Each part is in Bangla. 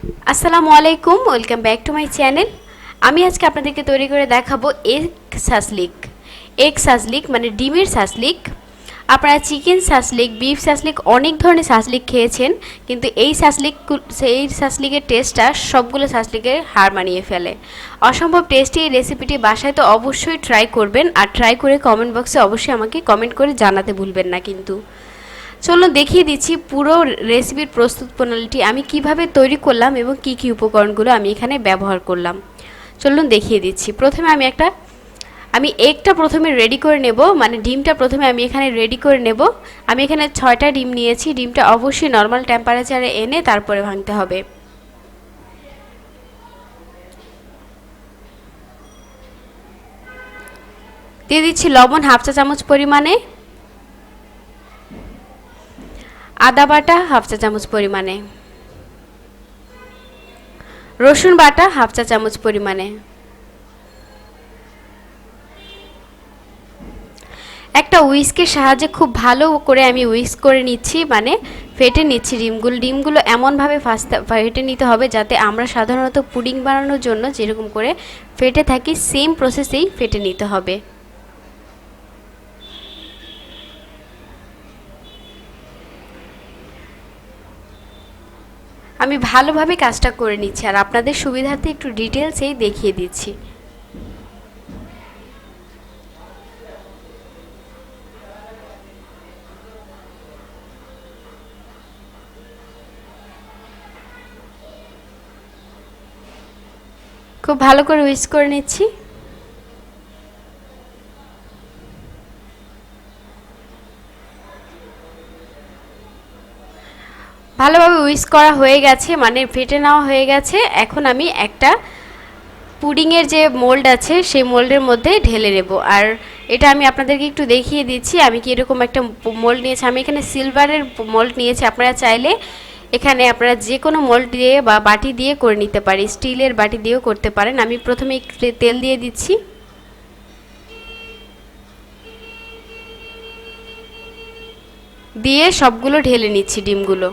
আসসালামু আলাইকুম, welcome back to my channel. আমি আজকে আপনাদেরকে তৈরি করে দেখাবো এগ সাসলিক। এগ সাসলিক মানে ডিমের সাসলিক। আপনারা চিকেন সাসলিক, বিফ সাসলিক, অনেক ধরনের সাসলিক খেয়েছেন, কিন্তু এই সাসলিক এই সাসলিকের টেস্টটা সবগুলো সাসলিকের হার মানিয়ে ফেলে। অসম্ভব টেস্টি এই রেসিপিটি বাসায় তো অবশ্যই ট্রাই করবেন, আর ট্রাই করে কমেন্ট বক্সে অবশ্যই আমাকে কমেন্ট করে জানাতে ভুলবেন না কিন্তু। চলুন দেখিয়ে দিচ্ছি পুরো রেসিপির প্রস্তুত প্রণালীটি। আমি কীভাবে তৈরি করলাম এবং কি কি উপকরণগুলো আমি এখানে ব্যবহার করলাম। চলুন দেখিয়ে দিচ্ছি। প্রথমে আমি একটা, আমি এগটা প্রথমে রেডি করে নেব মানে ডিমটা প্রথমে আমি এখানে রেডি করে নেব। আমি এখানে ছয়টা ডিম নিয়েছি। ডিমটা অবশ্যই নর্মাল টেম্পারেচারে এনে তারপরে ভাঙতে হবে। দিয়ে দিচ্ছি লবণ হাফ চা চামচ পরিমাণে। আদা বাটা হাফ চা চামচ পরিমাণে। রসুন বাটা হাফ চা চামচ পরিমাণে। একটা উইস্কের সাহায্যে খুব ভালো করে আমি উইস্ক করে নিচ্ছি মানে ফেটে নিচ্ছি ডিমগুলো। ডিমগুলো এমনভাবে ফাস্তে, ফেটে নিতে হবে যাতে আমরা সাধারণত পুডিং বানানোর জন্য যেরকম করে ফেটে থাকি সেম প্রসেসেই ফেটে নিতে হবে। আমি ভালোভাবে কাজটা করে নিচ্ছি আর আপনাদের সুবিধার্থে একটু ডিটেলসেই দেখিয়ে দিচ্ছি। খুব ভালো করে উইস করে নিচ্ছি। ভালোভাবে উইস করা হয়ে গেছে মানে ফেটে নেওয়া হয়ে গেছে। এখন আমি একটা পুডিংয়ের যে মোল্ড আছে, সেই মোল্ডের মধ্যে ঢেলে নেব। আর এটা আমি আপনাদেরকে একটু দেখিয়ে দিচ্ছি, আমি কি এরকম একটা মোল্ড নিয়েছি? আমি এখানে সিলভারের মোল্ড নিয়েছি, আপনারা চাইলে এখানে আপনারা যে কোনো মোল্ড দিয়ে বা বাটি দিয়ে করে নিতে পারি স্টিলের বাটি দিয়েও করতে পারেন। আমি প্রথমে তেল দিয়ে দিচ্ছি। দিয়ে সবগুলো ঢেলে নিচ্ছি ডিমগুলো।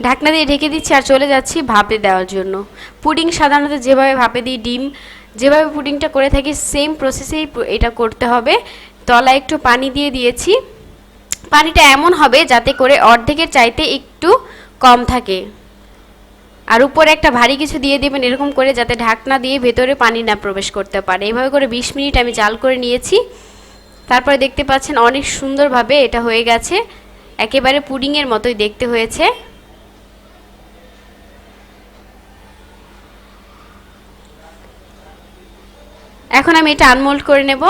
ঢাকনা দিয়ে ঢেকে দিচ্ছি আর চলে যাচ্ছি ভাপে দেওয়ার জন্য। পুডিং সাধারণত যেভাবে ভাপে দিই, ডিম, যেভাবে পুডিংটা করে থাকি সেম প্রসেসেই এটা করতে হবে। তলা একটু পানি দিয়ে দিয়েছি। পানিটা এমন হবে যাতে করে অর্ধেকের চাইতে একটু কম থাকে। আর উপরে একটা ভারী কিছু দিয়ে দেবেন এরকম করে যাতে ঢাকনা দিয়ে ভেতরে পানি না প্রবেশ করতে পারে। এইভাবে করে বিশ মিনিট আমি জাল করে নিয়েছি। তারপরে দেখতে পাচ্ছেন অনেক সুন্দরভাবে এটা হয়ে গেছে। একেবারে পুডিংয়ের মতোই দেখতে হয়েছে। এখন আমি এটা আনমোল্ড করে নেব।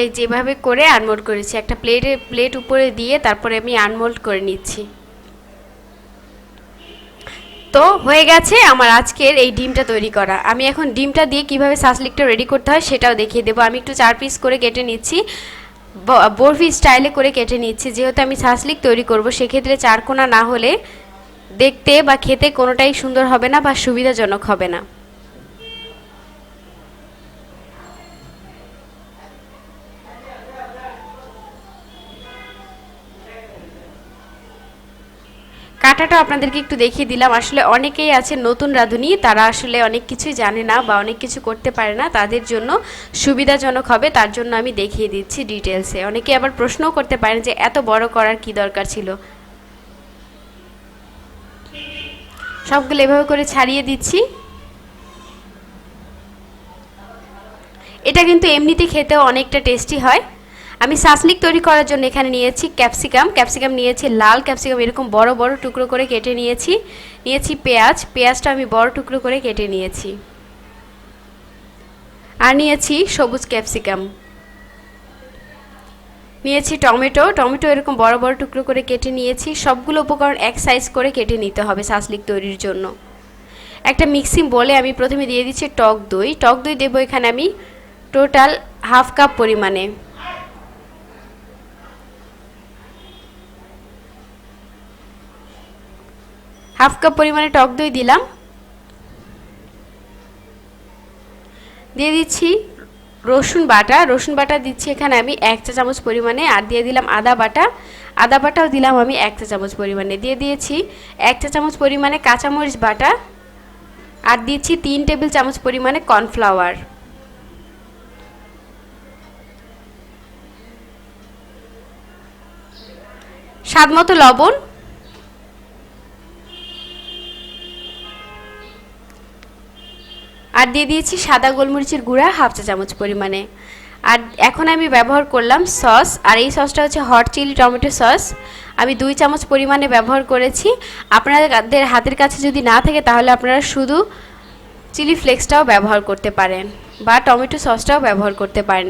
এই যেভাবে করে আনমোল্ড করেছি, একটা প্লেটে প্লেট উপরে দিয়ে তারপরে আমি আনমোল্ড করে নিচ্ছি। তো হয়ে গেছে আমার আজকের এই ডিমটা তৈরি করা। আমি এখন ডিমটা দিয়ে কীভাবে সাসলিকটা রেডি করতে হয় সেটাও দেখিয়ে দেবো। আমি একটু চার পিস করে কেটে নিচ্ছি। বরফি স্টাইলে করে কেটে নিচ্ছি। যেহেতু আমি সাসলিক তৈরি করব, সেক্ষেত্রে চারকোনা না হলে দেখতে বা খেতে কোনোটাই সুন্দর হবে না বা সুবিধাজনক হবে না। কাটাটা আপনাদেরকে একটু দেখিয়ে দিলাম। আসলে অনেকেই আছে নতুন রাঁধুনি, তারা আসলে অনেক কিছুই জানে না বা অনেক কিছু করতে পারে না। তাদের জন্য সুবিধাজনক হবে, তার জন্য আমি দেখিয়ে দিচ্ছি ডিটেলসে অনেকে আবার প্রশ্নও করতে পারেন যে, এত বড় করার কি দরকার ছিল? সবগুলো এভাবে করে ছাড়িয়ে দিচ্ছি। এটা কিন্তু এমনিতে খেতেও অনেকটা টেস্টি হয়। আমি সাসলিক তৈরি করার জন্য এখানে নিয়েছি ক্যাপসিকাম ক্যাপসিকাম নিয়েছি লাল ক্যাপসিকাম এরকম বড় বড় টুকরো করে কেটে নিয়েছি। নিয়েছি পেঁয়াজ। পেঁয়াজটা আমি বড় টুকরো করে কেটে নিয়েছি। আর নিয়েছি সবুজ ক্যাপসিকাম নিয়েছি টমেটো। টমেটো এরকম বড় বড় টুকরো করে কেটে নিয়েছি। সবগুলো উপকরণ এক সাইজ করে কেটে নিতে হবে সাসলিক তৈরির জন্য। একটা মিক্সিং বলে আমি প্রথমে দিয়ে দিচ্ছি টক দই। টক দই দেবো এখানে আমি টোটাল হাফ কাপ পরিমাণে। হাফ কাপ পরিমাণে টক দই দিলাম। দিয়ে দিচ্ছি রসুন বাটা। রসুন বাটা দিচ্ছি এখানে আমি এক চা চামচ পরিমাণে। আর দিয়ে দিলাম আদা বাটা। আদা বাটাও দিলাম আমি এক চা চামচ পরিমাণে। দিয়ে দিয়েছি এক চা চামচ পরিমাণে কাঁচামরিচ বাটা। আর দিচ্ছি তিন টেবিল চামচ পরিমাণে কর্নফ্লাওয়ার। স্বাদ মতো লবণ। আর দিয়ে দিয়েছি সাদা গোলমরিচের গুঁড়া হাফ চা চামচ পরিমাণে। আর এখন আমি ব্যবহার করলাম সস, আর এই সসটা হচ্ছে হট চিলি টমেটো সস। আমি দুই চামচ পরিমাণে ব্যবহার করেছি। আপনাদের হাতের কাছে যদি না থাকে, তাহলে আপনারা শুধু চিলি ফ্লেক্সটাও ব্যবহার করতে পারেন বা টমেটো সসটাও ব্যবহার করতে পারেন।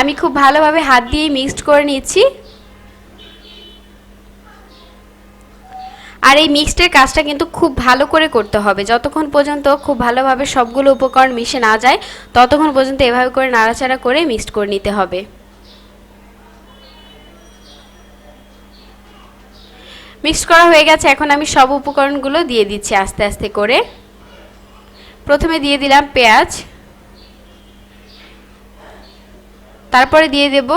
আমি খুব ভালোভাবে হাত দিয়ে মিক্সড করে নিচ্ছি। আর এই মিক্সডের কাজটা কিন্তু খুব ভালো করে করতে হবে। যতক্ষণ পর্যন্ত খুব ভালোভাবে সবগুলো উপকরণ মিশে না যায়, ততক্ষণ পর্যন্ত এভাবে করে নাড়াচাড়া করে মিক্সড করে নিতে হবে। মিক্স করা হয়ে গেছে, এখন আমি সব উপকরণগুলো দিয়ে দিচ্ছি আস্তে আস্তে করে। প্রথমে দিয়ে দিলাম পেঁয়াজ। তারপরে দিয়ে দেবো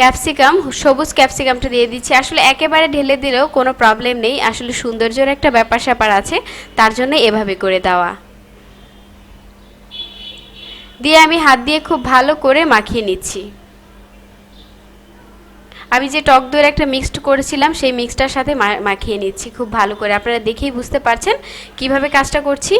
ক্যাপসিকাম, সবুজ ক্যাপসিকামটা দিয়ে দিচ্ছি। আসলে একেবারে ঢেলে দিলেও কোনো প্রবলেম নেই। আসলে সৌন্দর্যের একটা ব্যাপার স্যাপার আছে। তার জন্য এভাবে করে দেওয়া। দিয়ে আমি হাত দিয়ে খুব ভালো করে মাখিয়ে নিচ্ছি। আমি যে টক দইয়ের একটা মিক্সড করেছিলাম, সেই মিক্সটার সাথে মাখিয়ে নিচ্ছি। খুব ভালো করে। আপনারা দেখেই বুঝতে পারছেন কীভাবে কাজটা করছি।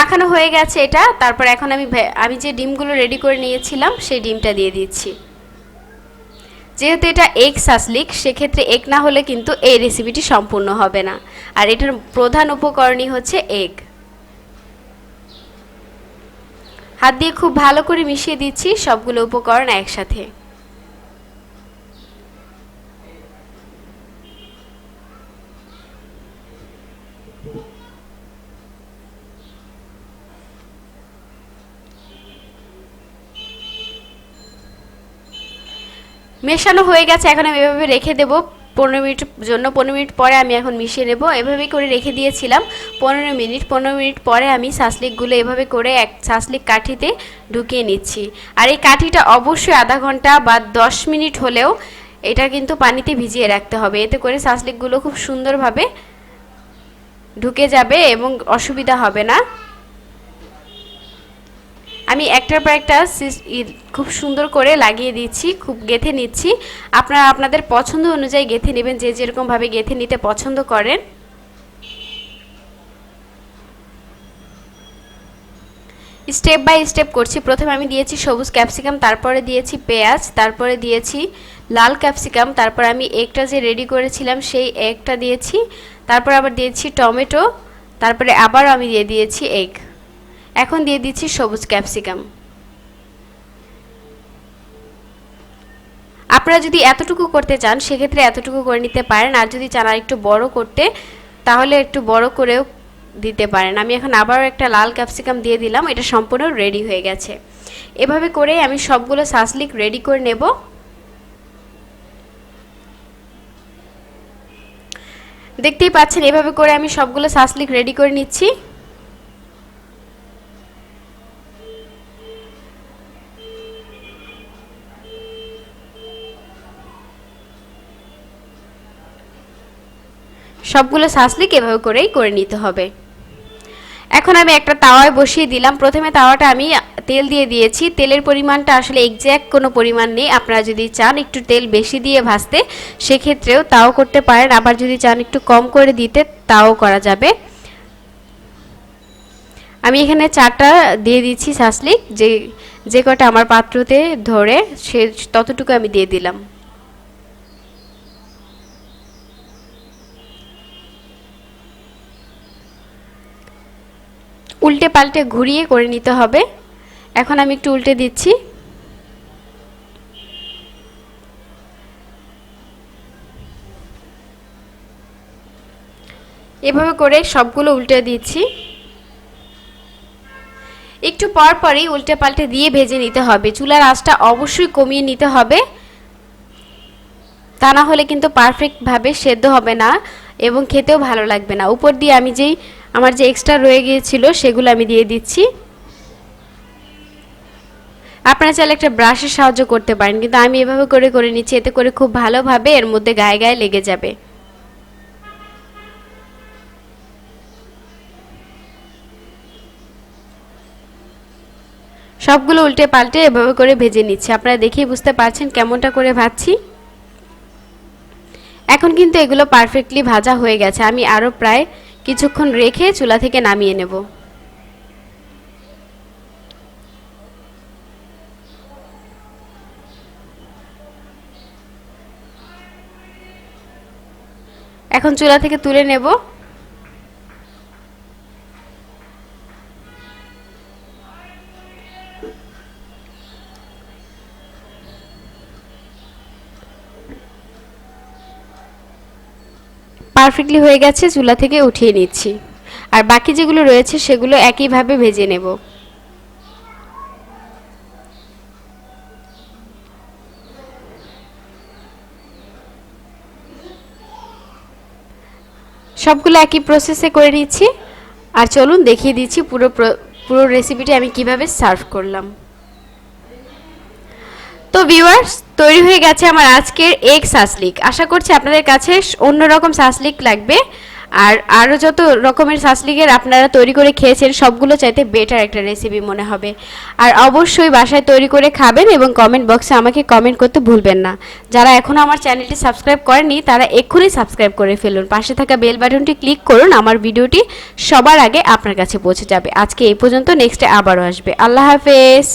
মাখানো হয়ে গেছে এটা, তারপর এখন আমি আমি যে ডিমগুলো রেডি করে নিয়েছিলাম, সেই ডিমটা দিয়ে দিচ্ছি। যেহেতু এটা এগ সাসলিক সেক্ষেত্রে এগ না হলে কিন্তু এই রেসিপিটি সম্পূর্ণ হবে না। আর এটার প্রধান উপকরণই হচ্ছে এগ হাত দিয়ে খুব ভালো করে মিশিয়ে দিচ্ছি সবগুলো উপকরণ একসাথে। মেশানো হয়ে গেছে, এখন আমি এভাবে রেখে দেবো। পনেরো মিনিট জন্য পনেরো মিনিট পরে আমি এখন মিশিয়ে নেব। এভাবেই করে রেখে দিয়েছিলাম। পনেরো মিনিট পনেরো মিনিট পরে আমি শাসলিকগুলো এভাবে করে এক শাসলিক কাঠিতে ঢুকিয়ে নিচ্ছি। আর এই কাঠিটা অবশ্যই আধা ঘণ্টা বা দশ মিনিট হলেও এটা কিন্তু পানিতে ভিজিয়ে রাখতে হবে। এতে করে শাসলিকগুলো খুব সুন্দরভাবে ঢুকে যাবে এবং অসুবিধা হবে না। আমি একটার পর একটা খুব সুন্দর করে লাগিয়ে দিচ্ছি, খুব গেথে নিচ্ছি। আপনারা আপনাদের পছন্দ অনুযায়ী গেথে নেবেন, যে যেরকমভাবে গেথে নিতে পছন্দ করেন। স্টেপ বাই স্টেপ করছি। প্রথমে আমি দিয়েছি সবুজ ক্যাপসিকাম, তারপরে দিয়েছি পেঁয়াজ, তারপরে দিয়েছি লাল ক্যাপসিকাম, তারপর আমি এগটা যে রেডি করেছিলাম সেই এগটা দিয়েছি। তারপর আবার দিয়েছি টমেটো, তারপরে আবারও আমি দিয়ে দিয়েছি এগ এখন দিয়ে দিচ্ছি সবুজ ক্যাপসিকাম। আপনারা যদি এতটুকু করতে চান, সেক্ষেত্রে এতটুকু করে নিতে পারেন। আর যদি চান আর একটু বড় করতে, তাহলে একটু বড় করেও দিতে পারেন। আমি এখন আবারও একটা লাল ক্যাপসিকাম দিয়ে দিলাম, এটা সম্পূর্ণ রেডি হয়ে গেছে। এভাবে করে আমি সবগুলো সাসলিক রেডি করে নেব। দেখতেই পাচ্ছেন, এভাবে করে আমি সবগুলো সাসলিক রেডি করে নিচ্ছি। সবগুলো সাসলিক এভাবে করেই করে নিতে হবে। এখন আমি একটা তাওয়ায় বসিয়ে দিলাম। প্রথমে তাওয়াটা আমি তেল দিয়ে দিয়েছি। তেলের পরিমাণটা আসলে এক্স্যাক্ট কোনো পরিমাণ নেই। আপনারা যদি চান একটু তেল বেশি দিয়ে ভাজতে, সেক্ষেত্রেও তাও করতে পারেন। আবার যদি চান একটু কম করে দিতে, তাও করা যাবে। আমি এখানে চারটা দিয়ে দিচ্ছি সাসলিক। যে যে কটা আমার পাত্রতে ধরে, সে, ততটুকু আমি দিয়ে দিলাম। উল্টে পাল্টে ঘুরিয়ে করে নিতে হবে। এখন আমি একটু উল্টে দিচ্ছি। এভাবে করে সবগুলো উল্টে দিচ্ছি। একটু পর পরই উল্টে পাল্টে দিয়ে ভেজে নিতে হবে। চুলার আঁচটা অবশ্যই কমিয়ে নিতে হবে। তা না হলে কিন্তু পারফেক্টভাবে সেদ্ধ হবে না এবং খেতেও ভালো লাগবে না। উপর দিয়ে আমি যেই আমার যে এক্সট্রা রয়ে গিয়েছিল সেগুলো আমি দিয়ে দিচ্ছি। আপনারা চাইলে একটা ব্রাশের সাহায্য করতে পারেন, কিন্তু আমি এভাবে করে করে নিচ্ছি, এতে করে খুব ভালোভাবে এর মধ্যে গায়ে গায়ে লেগে যাবে। সবগুলো উল্টে পাল্টে এভাবে করে ভেজে নিচ্ছি। আপনারা দেখেই বুঝতে পারছেন কেমনটা করে ভাজছি। এখন কিন্তু এগুলো পারফেক্টলি ভাজা হয়ে গেছে। আমি আরও প্রায় কিছুক্ষণ রেখে চুলা থেকে নামিয়ে নেব। এখন চুলা থেকে তুলে নেব। পারফেক্টলি হয়ে গেছে, চুলা থেকে উঠিয়ে নিচ্ছি। আর বাকি যেগুলো রয়েছে, সেগুলো একইভাবে ভেজে নেব। সবগুলো একই প্রসেসে করে নিচ্ছি। আর চলুন দেখিয়ে দিচ্ছি পুরো পুরো রেসিপিটি আমি কীভাবে সার্ভ করলাম। তো ভিউয়ার্স তৈরি হয়ে গেছে আমার আজকের এগ সাসলিক আশা করছি আপনাদের কাছে অন্যরকম সাসলিক লাগবে। আর আরও যত রকমের সাসলিকের আপনারা তৈরি করে খেয়েছেন, সবগুলো চাইতে বেটার একটা রেসিপি মনে হবে। আর অবশ্যই বাসায় তৈরি করে খাবেন এবং কমেন্ট বক্সে আমাকে কমেন্ট করতে ভুলবেন না। যারা এখনও আমার চ্যানেলটি সাবস্ক্রাইব করেনি তারা এক্ষুনি সাবস্ক্রাইব করে ফেলুন। পাশে থাকা বেল বাটনটি ক্লিক করুন, আমার ভিডিওটি সবার আগে আপনার কাছে পৌঁছে যাবে। আজকে এই পর্যন্ত নেক্সটে আবারও আসবে। আল্লাহ হাফেজ!